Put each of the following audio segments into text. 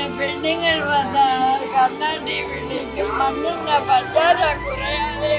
പിന്നെ പെണ്ണുങ്ങൾ വന്നാൽ കണ്ണാടി വിളിക്കും മണ്ണിന്റെ പഞ്ചാര കുറയാതെ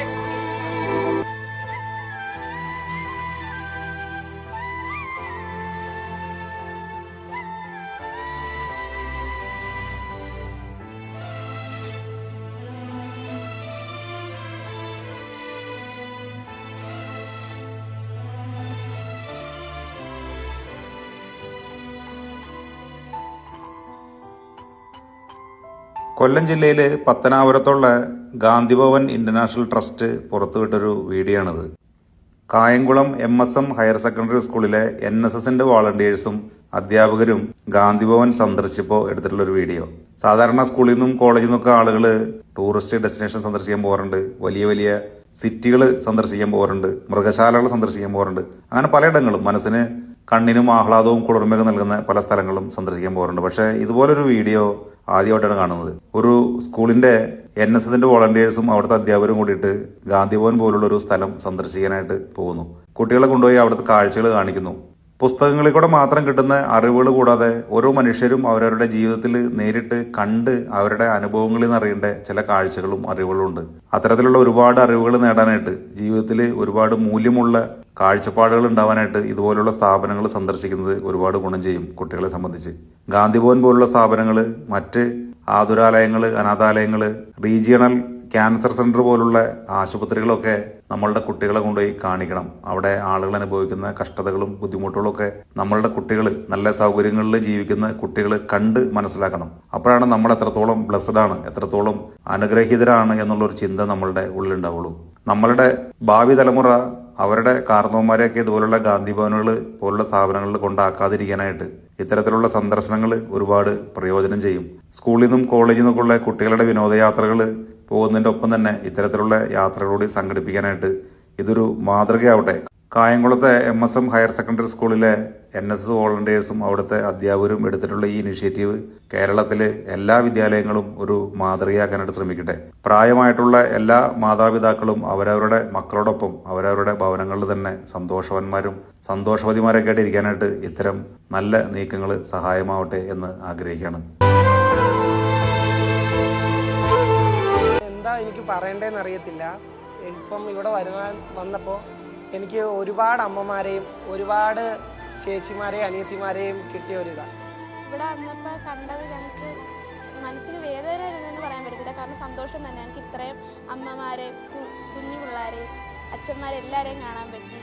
കൊല്ലം ജില്ലയിൽ പത്തനാപുരത്തുള്ള Gandhi Bhavan international trust പുറത്തുവിട്ടൊരു video Kayamkulam M S M higher secondary സ്കൂളിലെ എൻ എസ് എസിന്റെ വാളണ്ടിയേഴ്സും അധ്യാപകരും ഗാന്ധിഭവൻ സന്ദർശിച്ചപ്പോൾ എടുത്തിട്ടുള്ള ഒരു വീഡിയോ. സാധാരണ സ്കൂളിൽ നിന്നും കോളേജിൽ നിന്നൊക്കെ ആളുകൾ ടൂറിസ്റ്റ് ഡെസ്റ്റിനേഷൻ സന്ദർശിക്കാൻ പോകാറുണ്ട്. വലിയ വലിയ സിറ്റികൾ സന്ദർശിക്കാൻ പോകാറുണ്ട്. മൃഗശാലകൾ സന്ദർശിക്കാൻ പോകാറുണ്ട്. അങ്ങനെ പലയിടങ്ങളും മനസ്സിന് കണ്ണിനും ആഹ്ലാദവും കുളിർമയൊക്കെ നൽകുന്ന പല സ്ഥലങ്ങളും സന്ദർശിക്കാൻ പോകാറുണ്ട്. പക്ഷേ ഇതുപോലൊരു വീഡിയോ ആദ്യമായിട്ടാണ് കാണുന്നത്. ഒരു സ്കൂളിന്റെ എൻ എസ് എസിന്റെ വോളണ്ടിയേഴ്സും അവിടുത്തെ അധ്യാപകരും കൂടിയിട്ട് ഗാന്ധിഭവൻ പോലുള്ള ഒരു സ്ഥലം സന്ദർശിക്കാനായിട്ട് പോകുന്നു. കുട്ടികളെ കൊണ്ടുപോയി അവിടുത്തെ കാഴ്ചകൾ കാണിക്കുന്നു. പുസ്തകങ്ങളിൽ കൂടെ മാത്രം കിട്ടുന്ന അറിവുകൾ കൂടാതെ ഓരോ മനുഷ്യരും അവരവരുടെ ജീവിതത്തിൽ നേരിട്ട് കണ്ട് അവരുടെ അനുഭവങ്ങളിൽ നിന്ന് അറിയേണ്ട ചില കാഴ്ചകളും അറിവുകളും ഉണ്ട് അത്തരത്തിലുള്ള ഒരുപാട് അറിവുകൾ നേടാനായിട്ട് ജീവിതത്തിൽ ഒരുപാട് മൂല്യമുള്ള കാഴ്ചപ്പാടുകൾ ഉണ്ടാവാനായിട്ട് ഇതുപോലുള്ള സ്ഥാപനങ്ങൾ സന്ദർശിക്കുന്നത് ഒരുപാട് ഗുണം ചെയ്യും കുട്ടികളെ സംബന്ധിച്ച്. ഗാന്ധിഭവൻ പോലുള്ള സ്ഥാപനങ്ങൾ മറ്റ് ആതുരാലയങ്ങൾ അനാഥാലയങ്ങൾ റീജിയണൽ ക്യാൻസർ സെന്റർ പോലുള്ള ആശുപത്രികളൊക്കെ നമ്മളുടെ കുട്ടികളെ കൊണ്ടുപോയി കാണിക്കണം. അവിടെ ആളുകൾ അനുഭവിക്കുന്ന കഷ്ടതകളും ബുദ്ധിമുട്ടുകളും ഒക്കെ നമ്മളുടെ കുട്ടികൾ നല്ല സൗകര്യങ്ങളിൽ ജീവിക്കുന്ന കുട്ടികൾ കണ്ട് മനസ്സിലാക്കണം. അപ്പോഴാണ് നമ്മൾ എത്രത്തോളം ബ്ലസ്ഡ് ആണ് എത്രത്തോളം അനുഗ്രഹീതരാണ് എന്നുള്ളൊരു ചിന്ത നമ്മളുടെ ഉള്ളിലുണ്ടാവുള്ളൂ നമ്മളുടെ ഭാവി തലമുറ അവരുടെ കാർന്നവന്മാരെയൊക്കെ ഇതുപോലുള്ള ഗാന്ധി ഭവനുകൾ പോലുള്ള സ്ഥാപനങ്ങളിൽ കൊണ്ടാക്കാതിരിക്കാനായിട്ട് ഇത്തരത്തിലുള്ള സന്ദർശനങ്ങൾ ഒരുപാട് പ്രയോജനം ചെയ്യും. സ്കൂളിൽ നിന്നും കോളേജിൽ നിന്നൊക്കെയുള്ള കുട്ടികളുടെ വിനോദയാത്രകൾ പോകുന്നതിന്റെ ഒപ്പം തന്നെ ഇത്തരത്തിലുള്ള യാത്രകളോട് സംഘടിപ്പിക്കാനായിട്ട് ഇതൊരു മാതൃകയാവട്ടെ. കായംകുളത്തെ M S M higher secondary സ്കൂളിലെ എൻ എസ് എസ് വോളണ്ടിയേഴ്സും അവിടുത്തെ അധ്യാപകരും എടുത്തിട്ടുള്ള ഈ ഇനിഷ്യേറ്റീവ് കേരളത്തിലെ എല്ലാ വിദ്യാലയങ്ങളും ഒരു മാതൃകയാക്കാനായിട്ട് ശ്രമിക്കട്ടെ. പ്രായമായിട്ടുള്ള എല്ലാ മാതാപിതാക്കളും അവരവരുടെ മക്കളോടൊപ്പം അവരവരുടെ ഭവനങ്ങളിൽ തന്നെ സന്തോഷവന്മാരും സന്തോഷവതിമാരൊക്കെ ആയിട്ട് ഇരിക്കാനായിട്ട് ഇത്തരം നല്ല നീക്കങ്ങൾ സഹായമാവട്ടെ എന്ന് ആഗ്രഹിക്കുകയാണ്. എന്താ എനിക്ക് പറയണ്ടേന്ന് അറിയത്തില്ല ഇപ്പം ഇവിടെ വരുവാൻ വന്നപ്പോൾ എനിക്ക് ഒരുപാട് അമ്മമാരെയും ഒരുപാട് ചേച്ചിമാരെയും അനിയത്തിമാരെയും കിട്ടിയ ഒരു ഇതാണ് ഇവിടെ വന്നപ്പോൾ കണ്ടത് ഞങ്ങൾക്ക് മനസ്സിന് വേദന ഇരുന്നെന്ന് പറയാൻ പറ്റത്തില്ല. കാരണം സന്തോഷം തന്നെ. ഞങ്ങൾക്ക് ഇത്രയും അമ്മമാരെ കുഞ്ഞു പിള്ളേരെയും അച്ഛന്മാരെ എല്ലാവരെയും കാണാൻ പറ്റി.